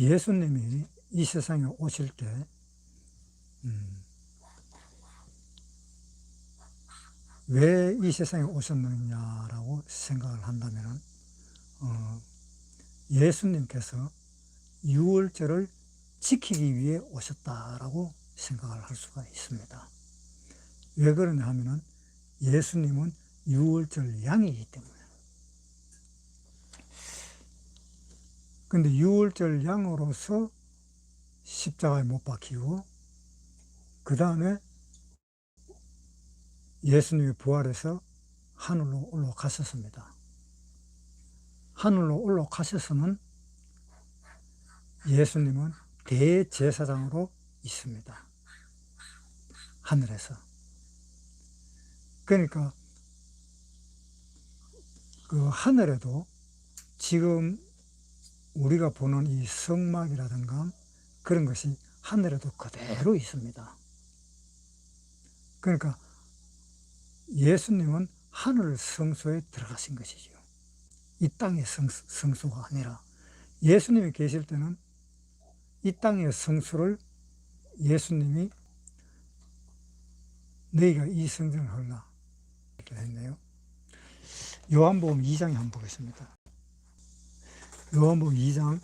예수님이 이 세상에 오실 때, 음, 왜 이 세상에 오셨느냐라고 생각을 한다면, 어, 예수님께서 유월절을 지키기 위해 오셨다라고 생각을 할 수가 있습니다. 왜 그러냐 하면은 예수님은 유월절 양이기 때문에. 근데 유월절 양으로서 십자가에 못 박히고, 그 다음에 예수님이 부활해서 하늘로 올라가셨습니다. 하늘로 올라가셔서는 예수님은 대제사장으로 있습니다. 하늘에서. 그러니까 그 하늘에도 지금 우리가 보는 이 성막이라든가 그런 것이 하늘에도 그대로 있습니다. 그러니까 예수님은 하늘 성소에 들어가신 것이죠. 이 땅의 성, 성소가 아니라 예수님이 계실 때는 이 땅의 성소를 예수님이 너희가 이 성전을 헐라 이렇게 했네요. 요한복음 2장에 한번 보겠습니다. 요한복음 2장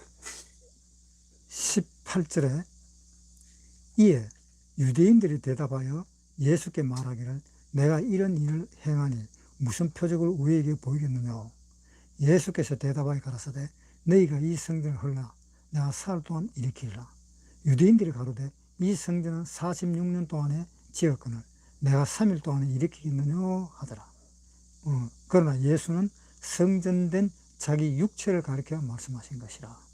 18절에 이에 유대인들이 대답하여 예수께 말하기를 내가 이런 일을 행하니 무슨 표적을 우리에게 보이겠느냐? 예수께서 대답하여 가라사대 너희가 이 성전을 헐라. 내가 사흘 동안 일으키리라. 유대인들이 가로되 이 성전은 46년 동안에 지었거늘 내가 3일 동안에 일으키겠느냐 하더라. 어, 그러나 예수는 성전된 자기 육체를 가리켜 말씀하신 것이라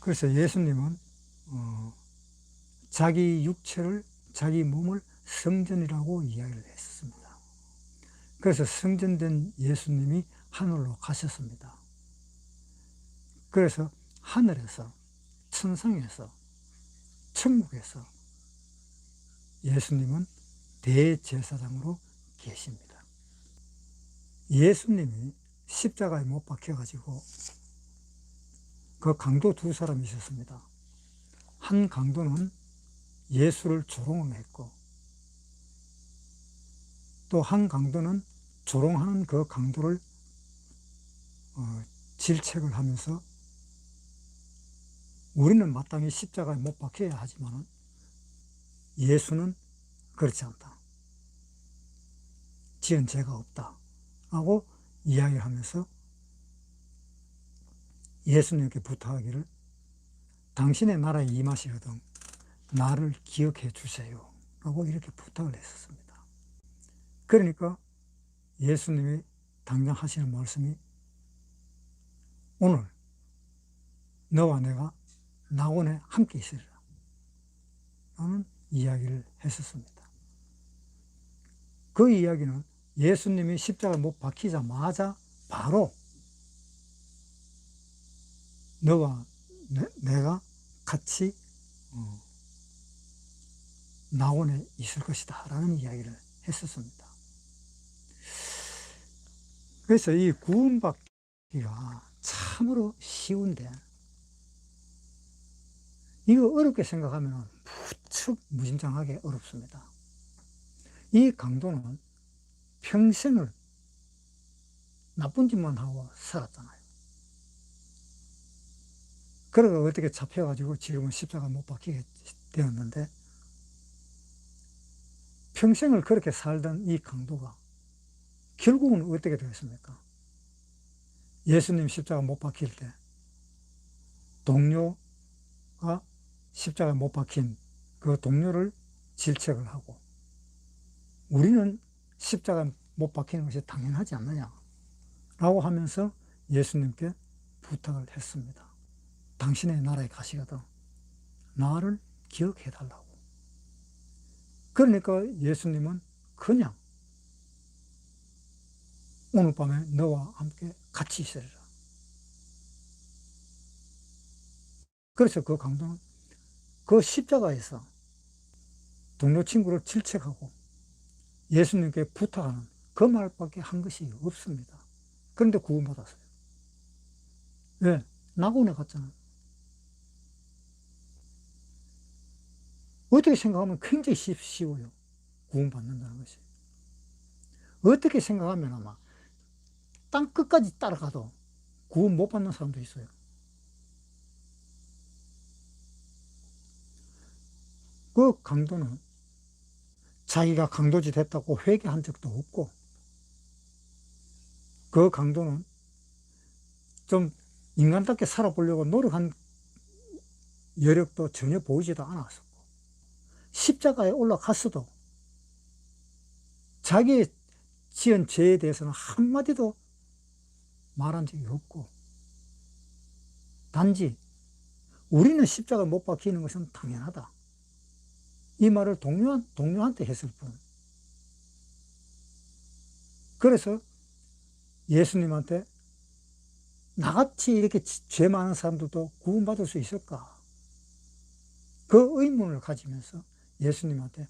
그래서 예수님은 어, 자기 육체를 자기 몸을 성전이라고 이야기를 했습니다. 그래서 성전된 예수님이 하늘로 가셨습니다. 그래서 하늘에서, 천상에서, 천국에서 예수님은 대제사장으로 계십니다. 예수님이 십자가에 못 박혀가지고 그 강도 두 사람이 있었습니다. 한 강도는 예수를 조롱을 했고 또 한 강도는 조롱하는 그 강도를 어, 질책을 하면서 우리는 마땅히 십자가에 못 박혀야 하지만 예수는 그렇지 않다. 지은 죄가 없다. 라고 이야기하면서 예수님께 부탁하기를 당신의 나라에 임하시거든 나를 기억해 주세요. 라고 이렇게 부탁을 했었습니다. 그러니까 예수님이 당장 하시는 말씀이 오늘 너와 내가 낙원에 함께 있으리라. 라는 이야기를 했었습니다. 그 이야기는 예수님이 십자가 못 박히자마자 바로 너와 내, 가 같이 어, 낙원에 있을 것이다 라는 이야기를 했었습니다. 그래서 이 구원받기가 참으로 쉬운데 이거 어렵게 생각하면 무척 무심장하게 어렵습니다. 이 강도는 평생을 나쁜 짓만 하고 살았잖아요. 그러다 어떻게 잡혀가지고 지금은 십자가 못 박히게 되었는데 평생을 그렇게 살던 이 강도가 결국은 어떻게 되겠습니까? 예수님 십자가 못 박힐 때 동료가 십자가 못 박힌 그 동료를 질책을 하고 우리는 십자가 못 박히는 것이 당연하지 않느냐 라고 하면서 예수님께 부탁을 했습니다. 당신의 나라에 가시거든 나를 기억해 달라고. 그러니까 예수님은 그냥 오늘 밤에 너와 함께 같이 있으리라. 그래서 그 강도는 그 십자가에서 동료 친구를 질책하고 예수님께 부탁하는 그 말밖에 한 것이 없습니다. 그런데 구원 받았어요. 왜? 낙원에 갔잖아요. 어떻게 생각하면 굉장히 쉬워요. 구원받는다는 것이. 어떻게 생각하면 아마 땅 끝까지 따라가도 구원 못 받는 사람도 있어요. 그 강도는 자기가 강도지 됐다고 회개한 적도 없고, 그 강도는 좀 인간답게 살아보려고 노력한 여력도 전혀 보이지도 않았었고, 십자가에 올라갔어도 자기의 지은 죄에 대해서는 한마디도 말한 적이 없고, 단지 우리는 십자가 못 박히는 것은 당연하다. 이 말을 동료, 동료한테 했을 뿐. 그래서 예수님한테 나같이 이렇게 죄 많은 사람들도 구원받을 수 있을까? 그 의문을 가지면서 예수님한테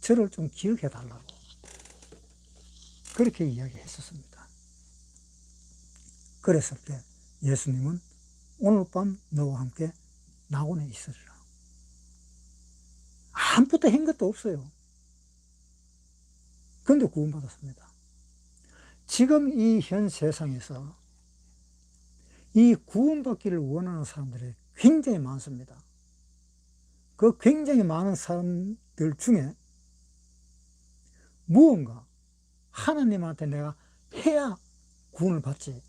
저를 좀 기억해 달라고. 그렇게 이야기했었습니다. 그랬을 때 예수님은 오늘 밤 너와 함께 낙원에 있으리라. 아무것도 한 것도 없어요. 그런데 구원받았습니다. 지금 이 현 세상에서 이 구원받기를 원하는 사람들이 굉장히 많습니다. 그 굉장히 많은 사람들 중에 무언가 하나님한테 내가 해야 구원을 받지.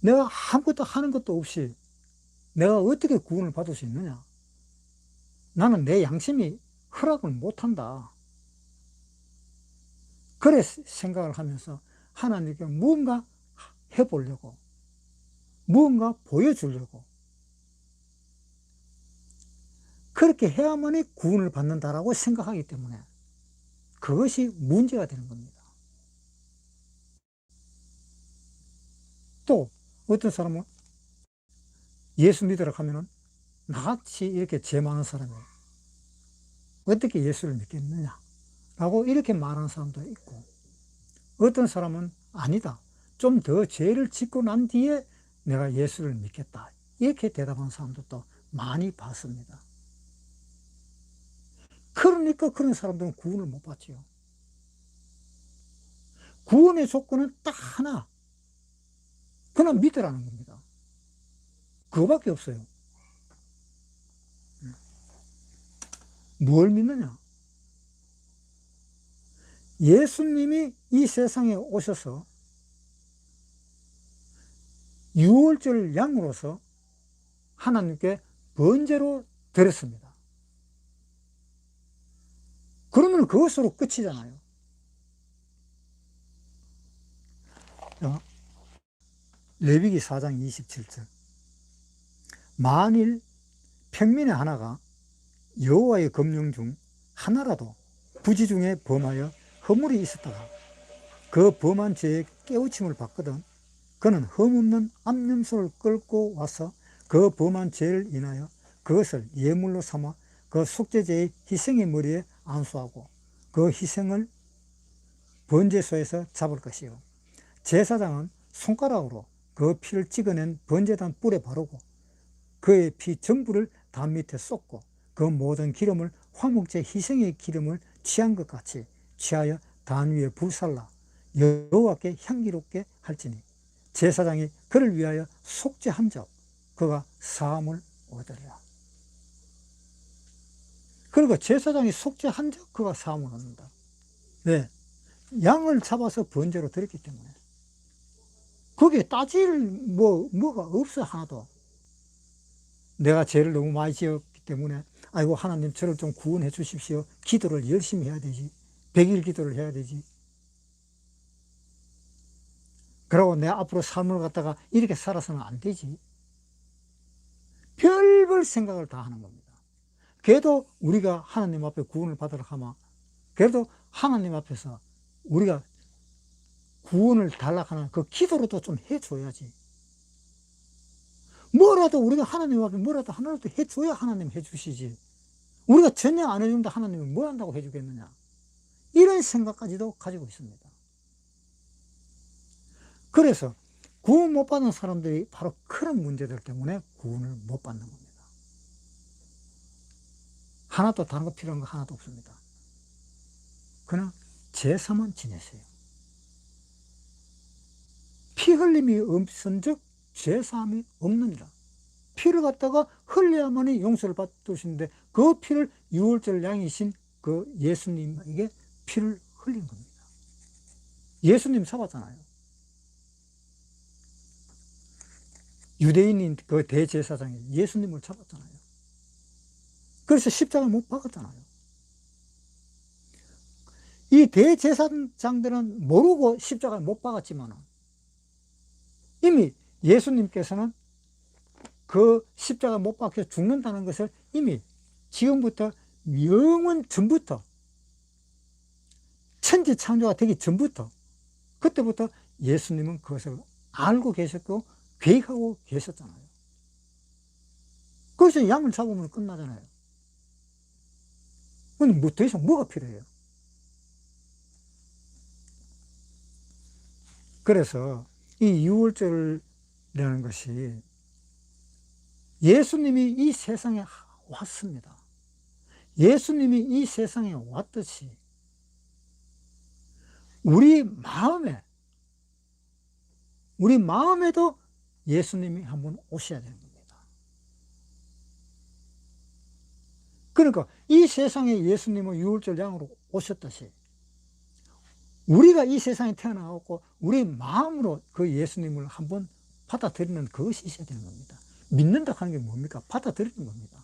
내가 아무것도 하는 것도 없이 내가 어떻게 구원을 받을 수 있느냐? 나는 내 양심이 허락을 못한다. 그래 생각을 하면서 하나님께 무언가 해보려고, 무언가 보여주려고, 그렇게 해야만이 구원을 받는다라고 생각하기 때문에 그것이 문제가 되는 겁니다. 또 어떤 사람은 예수 믿으라 하면은 나같이 이렇게 죄 많은 사람이 어떻게 예수를 믿겠느냐? 라고 이렇게 말하는 사람도 있고 어떤 사람은 아니다. 좀 더 죄를 짓고 난 뒤에 내가 예수를 믿겠다. 이렇게 대답하는 사람들도 많이 봤습니다. 그러니까 그런 사람들은 구원을 못 받지요. 구원의 조건은 딱 하나. 그냥 믿으라는 겁니다. 그거밖에 없어요 뭘 믿느냐? 예수님이 이 세상에 오셔서 유월절 양으로서 하나님께 번제로 드렸습니다. 그러면 그것으로 끝이잖아요. 자, 레위기 4장 27절. 만일 평민의 하나가 여호와의 검령 중 하나라도 부지 중에 범하여 허물이 있었다가 그 범한 죄에 깨우침을 받거든 그는 흠없는 암염소를 끌고 와서 그 범한 죄를 인하여 그것을 예물로 삼아 그 속죄제의 희생의 머리에 안수하고 그 희생을 번제소에서 잡을 것이요. 제사장은 손가락으로 그 피를 찍어낸 번제단 뿔에 바르고 그의 피 전부를 담 밑에 쏟고 그 모든 기름을 화목제 희생의 기름을 취한 것 같이 취하여 단 위에 불살라 여호와께 향기롭게 할지니 제사장이 그를 위하여 속죄한 적 그가 사함을 얻으리라. 그리고 제사장이 속죄한 적 그가 사함을 얻는다. 왜? 양을 잡아서 번제로 드렸기 때문에. 거기에 따질 뭐 뭐가 없어 하나도. 내가 죄를 너무 많이 지었기 때문에 아이고 하나님 저를 좀 구원해 주십시오. 기도를 열심히 해야 되지. 백일 기도를 해야 되지. 그러고 내 앞으로 삶을 갖다가 이렇게 살아서는 안 되지. 별별 생각을 다 하는 겁니다. 그래도 우리가 하나님 앞에 구원을 받으러 가면 그래도 하나님 앞에서 우리가 구원을 달라하는 그 기도로도 좀 해줘야지. 뭐라도 우리가 하나님 앞에 뭐라도 하나라도 해줘야 하나님 해주시지. 우리가 전혀 안 해준다 하나님이 뭐 한다고 해주겠느냐. 이런 생각까지도 가지고 있습니다. 그래서 구원 못 받는 사람들이 바로 그런 문제들 때문에 구원을 못 받는 겁니다. 하나도 다른 거 필요한 거 하나도 없습니다. 그냥 제사만 지내세요. 피 흘림이 없은즉 죄사함이 없느니라. 피를 갖다가 흘려야만이 용서를 받으시는데 그 피를 유월절 양이신 그 예수님에게 피를 흘린 겁니다. 예수님 잡았잖아요. 유대인인 그 대제사장이 예수님을 잡았잖아요. 그래서 십자가 못 박았잖아요. 이 대제사장들은 모르고 십자가를 못 박았지만 이미 예수님께서는 그 십자가 못 박혀 죽는다는 것을 이미 지금부터 영원 전부터 천지 창조가 되기 전부터 그때부터 예수님은 그것을 알고 계셨고 계획하고 계셨잖아요. 그래서 양을 잡으면 끝나잖아요. 근데 뭐 더 이상 뭐가 필요해요? 그래서 이 유월절이라는 것이 예수님이 이 세상에 왔습니다. 예수님이 이 세상에 왔듯이 우리 마음에 우리 마음에도 예수님이 한번 오셔야 되는 겁니다. 그러니까 이 세상에 예수님은 유월절 양으로 오셨듯이 우리가 이 세상에 태어나고 우리 마음으로 그 예수님을 한번 받아들이는 그것이 있어야 되는 겁니다. 믿는다 하는 게 뭡니까? 받아들이는 겁니다.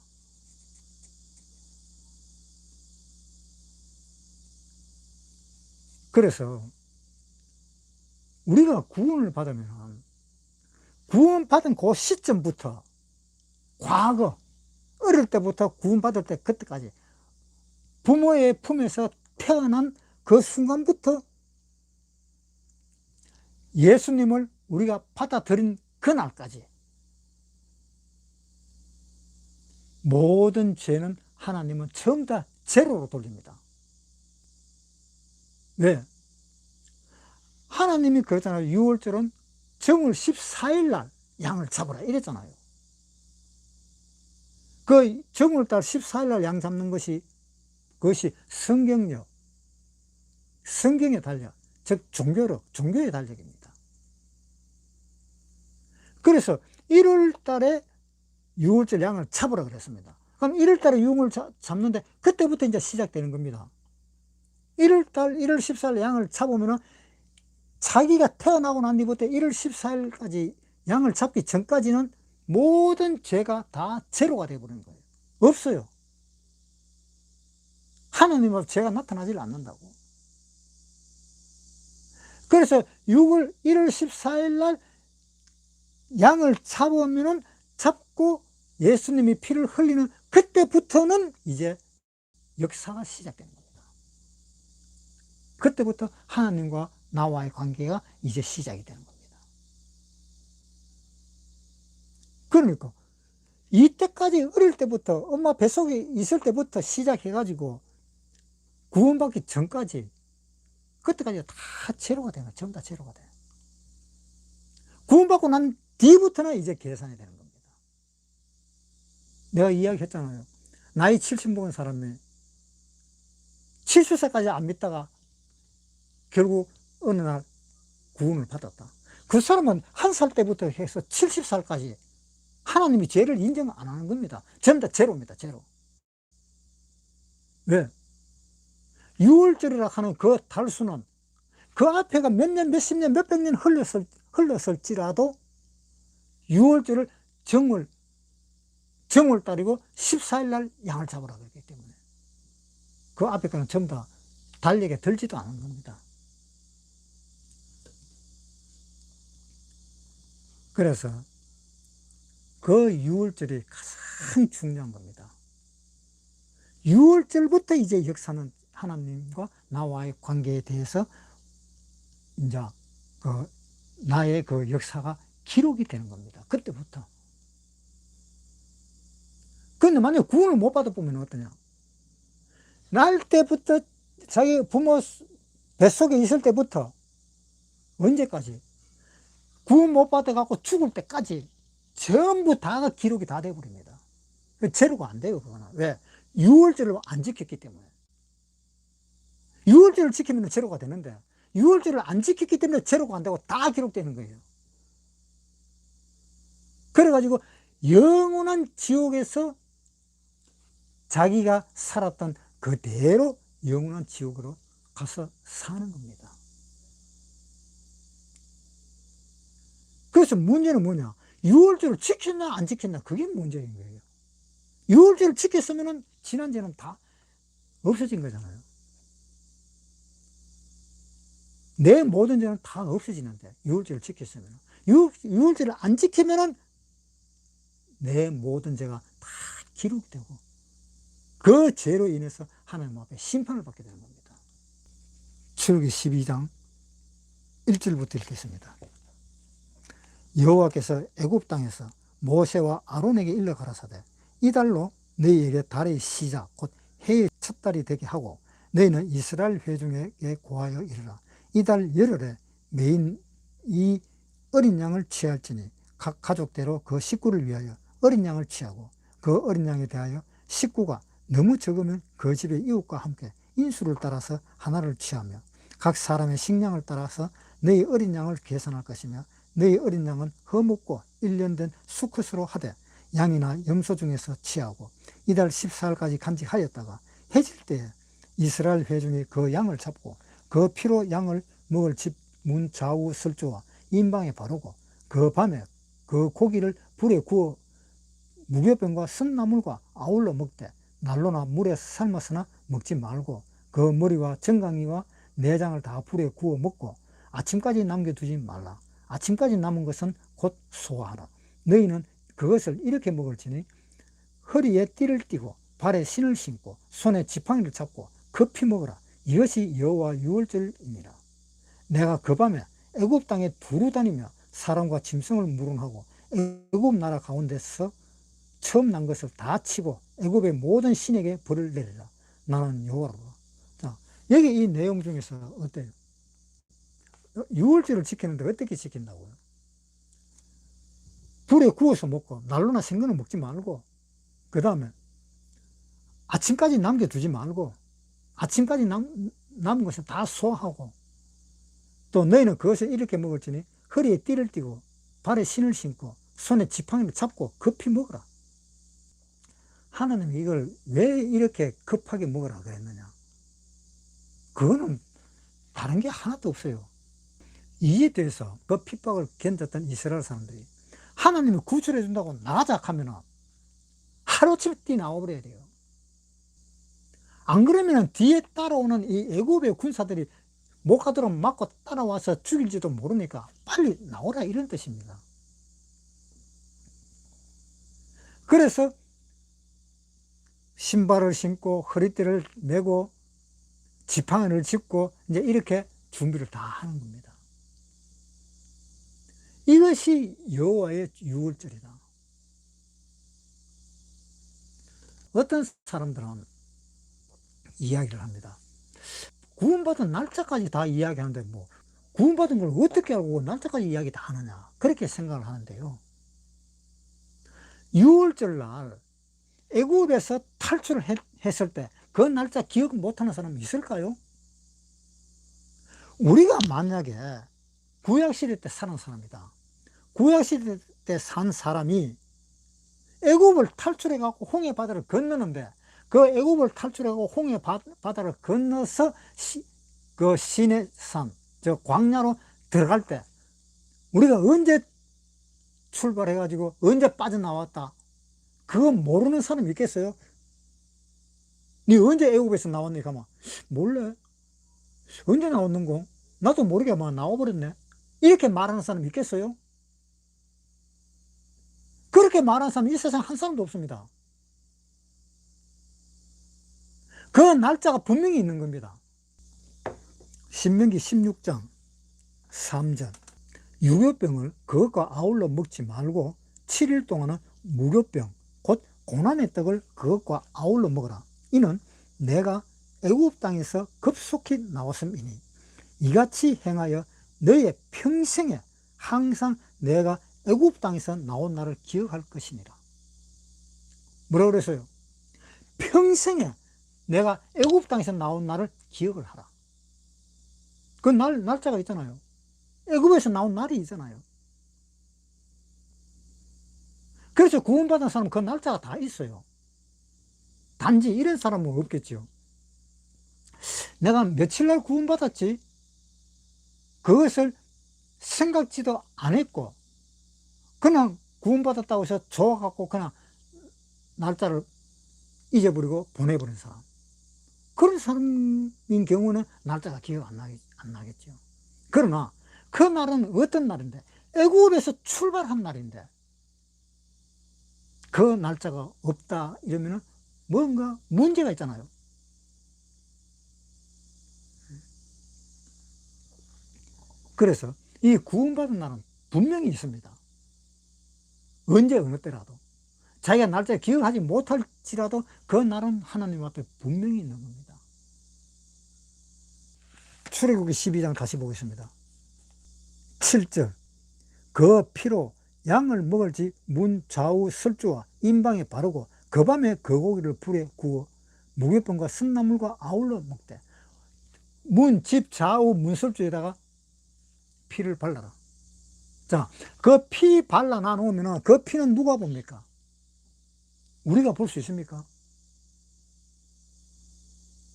그래서 우리가 구원을 받으면 구원받은 그 시점부터 과거 어릴 때부터 구원받을 때 그때까지 부모의 품에서 태어난 그 순간부터 예수님을 우리가 받아들인 그날까지 모든 죄는 하나님은 전부 다 제로로 돌립니다. 왜? 하나님이 그러잖아요. 6월절은 정월 14일 날 양을 잡으라 이랬잖아요. 그 정월달 14일 날 양 잡는 것이 그것이 성경력, 성경에 달려, 즉 종교력, 종교의 달력입니다. 그래서 1월 달에 6월절 양을 잡으라 그랬습니다. 그럼 1월 달에 용을 잡는데 그때부터 이제 시작되는 겁니다. 1월 달 1월 14일 양을 잡으면은 자기가 태어나고 난 뒤부터 1월 14일까지 양을 잡기 전까지는 모든 죄가 다 제로가 되어버리는 거예요. 없어요. 하나님 앞 죄가 나타나질 않는다고. 그래서 6월 1월 14일 날 양을 잡으면은 잡고 예수님이 피를 흘리는 그때부터는 이제 역사가 시작되는 겁니다. 그때부터 하나님과 나와의 관계가 이제 시작이 되는 겁니다. 그러니까 이때까지 어릴 때부터 엄마 뱃속에 있을 때부터 시작해가지고 구원받기 전까지 그때까지 다 제로가 되는 거예요. 전부 다 제로가 돼요. 구원받고 난 뒤부터는 이제 계산이 되는 겁니다. 내가 이야기했잖아요. 나이 70 먹은 사람이 70세까지 안 믿다가 결국 어느 날 구원을 받았다. 그 사람은 한 살 때부터 해서 70살까지 하나님이 죄를 인정 안 하는 겁니다. 전부 다 제로입니다. 제로. 왜? 6월절이라 하는 그 달수는 그 앞에가 몇 년, 몇십 년, 몇백 년 흘렀을, 흘렀을지라도 6월절을 정월, 정월 달이고 14일 날 양을 잡으라 그랬기 때문에 그 앞에 거는 전부 다 달력에 들지도 않은 겁니다. 그래서 그 6월절이 가장 중요한 겁니다. 6월절부터 이제 역사는 하나님과 나와의 관계에 대해서 이제 그 나의 그 역사가 기록이 되는 겁니다. 그때부터. 그런데 만약에 구원을 못 받아보면 어떠냐? 날 때부터 자기 부모 뱃속에 있을 때부터 언제까지 구원 못 받아갖고 죽을 때까지 전부 다가 기록이 다 돼버립니다. 그 제로가 안 돼요, 그거는. 왜? 유월절을 안 지켰기 때문에. 유월절을 지키면 제로가 되는데, 유월절을 안 지켰기 때문에 제로가 안 되고 다 기록되는 거예요. 그래가지고 영원한 지옥에서 자기가 살았던 그대로 영원한 지옥으로 가서 사는 겁니다. 그래서 문제는 뭐냐? 6월절을 지켰나 안 지켰나 그게 문제인 거예요. 6월절을 지켰으면 지난 죄는 다 없어진 거잖아요. 내 모든 죄는 다 없어지는데 6월절을 지켰으면 6월절을 안 지키면 은 내 모든 죄가 다 기록되고 그 죄로 인해서 하나님 앞에 심판을 받게 되는 겁니다. 출기 12장 1절부터 읽겠습니다. 여호와께서 애굽 땅에서 모세와 아론에게 일러 가라사대 이 달로 너희에게 달의 시작 곧 해의 첫 달이 되게 하고 너희는 이스라엘 회중에게 고하여 이르라 이달 열흘에 메인 이 어린 양을 취할지니 각 가족대로 그 식구를 위하여 어린 양을 취하고 그 어린 양에 대하여 식구가 너무 적으면 그 집의 이웃과 함께 인수를 따라서 하나를 취하며 각 사람의 식량을 따라서 너희 어린 양을 계산할 것이며 너희 어린 양은 허먹고 1년 된 수컷으로 하되 양이나 염소 중에서 취하고 이달 14일까지 간직하였다가 해질 때에 이스라엘 회중이 그 양을 잡고 그 피로 양을 먹을 집 문 좌우 설주와 인방에 바르고 그 밤에 그 고기를 불에 구워 무교병과 쓴나물과 아울러 먹되 난로나 물에 삶아서나 먹지 말고 그 머리와 정강이와 내장을 다 불에 구워 먹고 아침까지 남겨두지 말라. 아침까지 남은 것은 곧 소화하라. 너희는 그것을 이렇게 먹을지니 허리에 띠를 띠고 발에 신을 신고 손에 지팡이를 잡고 급히 먹으라. 이것이 여호와 유월절입니다. 내가 그 밤에 애굽 땅에 두루 다니며 사람과 짐승을 물은하고 애굽 나라 가운데서 처음 난 것을 다 치고 애굽의 모든 신에게 벌을 내리라. 나는 여호와라. 자, 여기 이 내용 중에서 어때요? 유월절을 지키는데 어떻게 지킨다고요? 불에 구워서 먹고 난로나 생거는 먹지 말고 그 다음에 아침까지 남겨두지 말고 아침까지 남, 남은 것은 다 소화하고 또 너희는 그것을 이렇게 먹을지니 허리에 띠를 띠고 발에 신을 신고 손에 지팡이를 잡고 급히 먹어라. 하나님이 이걸 왜 이렇게 급하게 먹으라 그랬느냐? 그거는 다른 게 하나도 없어요. 이에 대해서 그 핍박을 견뎠던 이스라엘 사람들이 하나님이 구출해 준다고 나가자 하면은 하루치면 뛰 나와버려야 돼요. 안 그러면은 뒤에 따라오는 이 애굽의 군사들이 못 가도록 막고 따라와서 죽일지도 모르니까 빨리 나오라 이런 뜻입니다. 그래서 신발을 신고 허리띠를 메고 지팡이를 짚고 이제 이렇게 준비를 다 하는 겁니다. 이것이 여호와의 유월절이다. 어떤 사람들은 이야기를 합니다. 구원받은 날짜까지 다 이야기하는데 뭐 구원받은 걸 어떻게 알고 날짜까지 이야기 다 하느냐 그렇게 생각을 하는데요. 6월절 날 애굽에서 탈출을 했을 때 그 날짜 기억 못하는 사람이 있을까요? 우리가 만약에 구약시대 때 사는 사람이다. 구약시대 때 산 사람이 애굽을 탈출해 갖고 홍해 바다를 건너는데 그 애굽을 탈출해 갖고 홍해 바다를 건너서 시, 그 시내 산, 저 광야로 들어갈 때 우리가 언제 출발해 가지고 언제 빠져나왔다. 그거 모르는 사람 있겠어요? 니 언제 애굽에서 나왔니? 가만 몰래. 언제 나왔는고? 나도 모르게 막 나와버렸네. 이렇게 말하는 사람 있겠어요? 그렇게 말하는 사람 이 세상 한 사람도 없습니다. 그 날짜가 분명히 있는 겁니다. 신명기 16장 3절 유교병을 그것과 아울러 먹지 말고 7일 동안은 무교병 곧 고난의 떡을 그것과 아울러 먹어라. 이는 내가 애굽 땅에서 급속히 나왔음이니 이같이 행하여 너의 평생에 항상 내가 애굽 땅에서 나온 나를 기억할 것이니라. 뭐라 그랬어요? 평생에 내가 애굽 땅에서 나온 날을 기억을 하라. 그 날, 날짜가 있잖아요. 애굽에서 나온 날이 있잖아요. 그래서 구원받은 사람은 그 날짜가 다 있어요. 단지 이런 사람은 없겠죠. 내가 며칠 날 구원받았지? 그것을 생각지도 안 했고, 그냥 구원받았다고 해서 좋아갖고 그냥 날짜를 잊어버리고 보내버린 사람. 그런 사람인 경우는 날짜가 기억 안, 나겠, 안 나겠죠. 그러나 그 날은 어떤 날인데? 애굽에서 출발한 날인데 그 날짜가 없다 이러면은 뭔가 문제가 있잖아요. 그래서 이 구원받은 날은 분명히 있습니다. 언제 어느 때라도 자기가 날짜 기억하지 못할지라도 그 날은 하나님 앞에 분명히 있는 겁니다. 출애굽기 12장 다시 보겠습니다. 7절 그 피로 양을 먹을지 문 좌우 설주와 임방에 바르고 그 밤에 그 고기를 불에 구워 무교병과 쓴나물과 아울러 먹되 문 집 좌우 문설주에다가 피를 발라라. 자, 그 피 발라 놔놓으면 그 피는 누가 봅니까? 우리가 볼 수 있습니까?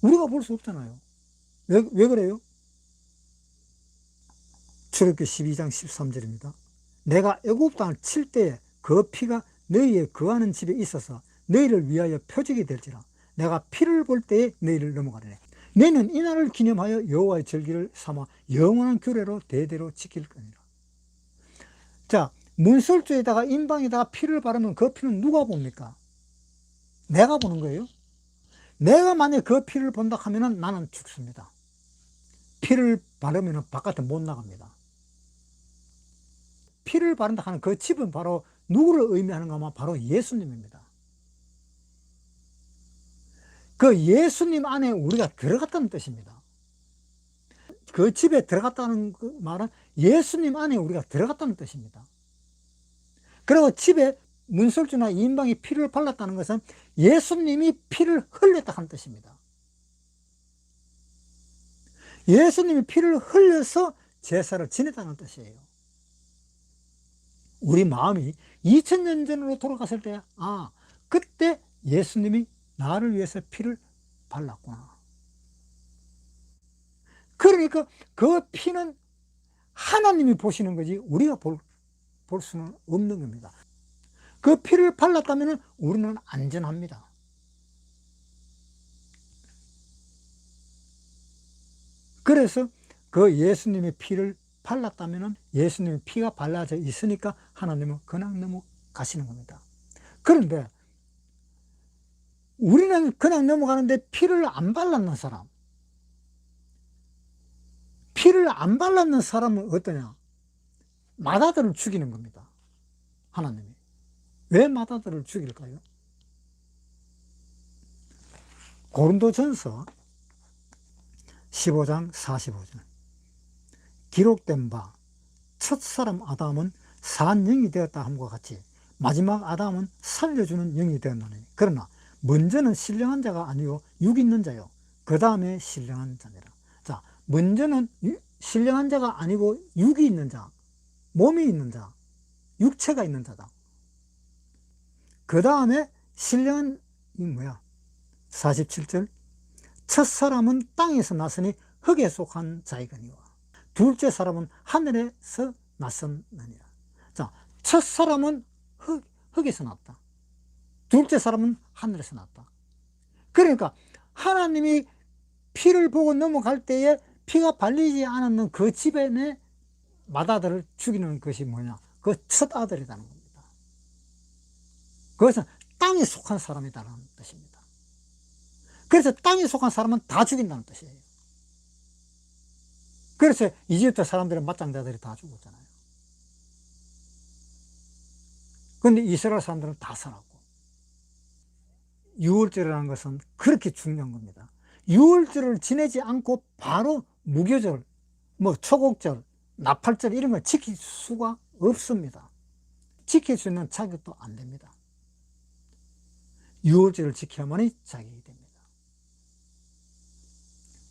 우리가 볼 수 없잖아요. 왜, 왜 그래요? 출애굽기 12장 13절입니다. 내가 애굽 땅을 칠 때에 그 피가 너희의 거하는 집에 있어서 너희를 위하여 표적이 될지라. 내가 피를 볼 때에 너희를 넘어가리라 너희는 이 날을 기념하여 여호와의 절기를 삼아 영원한 규례로 대대로 지킬 거니라. 자 문설주에다가 인방에다가 피를 바르면 그 피는 누가 봅니까? 내가 보는 거예요. 내가 만약 그 피를 본다 하면 나는 죽습니다. 피를 바르면 바깥에 못 나갑니다 피를 바른다 하는 그 집은 바로 누구를 의미하는가 하면 바로 예수님입니다. 그 예수님 안에 우리가 들어갔다는 뜻입니다. 그 집에 들어갔다는 그 말은 예수님 안에 우리가 들어갔다는 뜻입니다. 그리고 집에 문설주나 인방이 피를 발랐다는 것은 예수님이 피를 흘렸다 하는 뜻입니다. 예수님이 피를 흘려서 제사를 지냈다는 뜻이에요. 우리 마음이 2000년 전으로 돌아갔을 때, 아, 그때 예수님이 나를 위해서 피를 발랐구나. 그러니까 그 피는 하나님이 보시는 거지 우리가 볼, 볼 수는 없는 겁니다. 그 피를 발랐다면 우리는 안전합니다. 그래서 그 예수님의 피를 발랐다면 예수님의 피가 발라져 있으니까 하나님은 그냥 넘어가시는 겁니다. 그런데 우리는 그냥 넘어가는데 피를 안 발랐는 사람, 피를 안 발랐는 사람은 어떠냐? 마다들을 죽이는 겁니다. 하나님이. 왜 마다들을 죽일까요? 고린도전서 15장 45절. 기록된 바 첫사람 아담은 산 영이 되었다 함과 같이 마지막 아담은 살려주는 영이 되었나니. 그러나 먼저는 신령한 자가 아니요 육 있는 자요. 그 다음에 신령한 자니라. 자 먼저는 신령한 자가 아니고 육이 있는 자 몸이 있는 자 육체가 있는 자다. 그 다음에 신령한 이 뭐야? 47절. 첫 사람은 땅에서 났으니 흙에 속한 자이거니와 둘째 사람은 하늘에서 났었느니라. 자, 첫 사람은 흙, 흙에서 났다. 둘째 사람은 하늘에서 났다. 그러니까 하나님이 피를 보고 넘어갈 때에 피가 발리지 않았는 그내 맏아들을 죽이는 것이 뭐냐? 그 첫 아들이라는 겁니다. 그것은 땅에 속한 사람이다라는 뜻입니다. 그래서 땅에 속한 사람은 다 죽인다는 뜻이에요. 그래서 이집트 사람들의 맞장자들이 다 죽었잖아요. 근데 이스라엘 사람들은 다 살았고. 유월절이라는 것은 그렇게 중요한 겁니다. 유월절을 지내지 않고 바로 무교절, 뭐 초곡절, 나팔절 이런 걸 지킬 수가 없습니다. 지킬 수 있는 자격도 안 됩니다. 유월절을 지켜야만이 자격이 됩니다.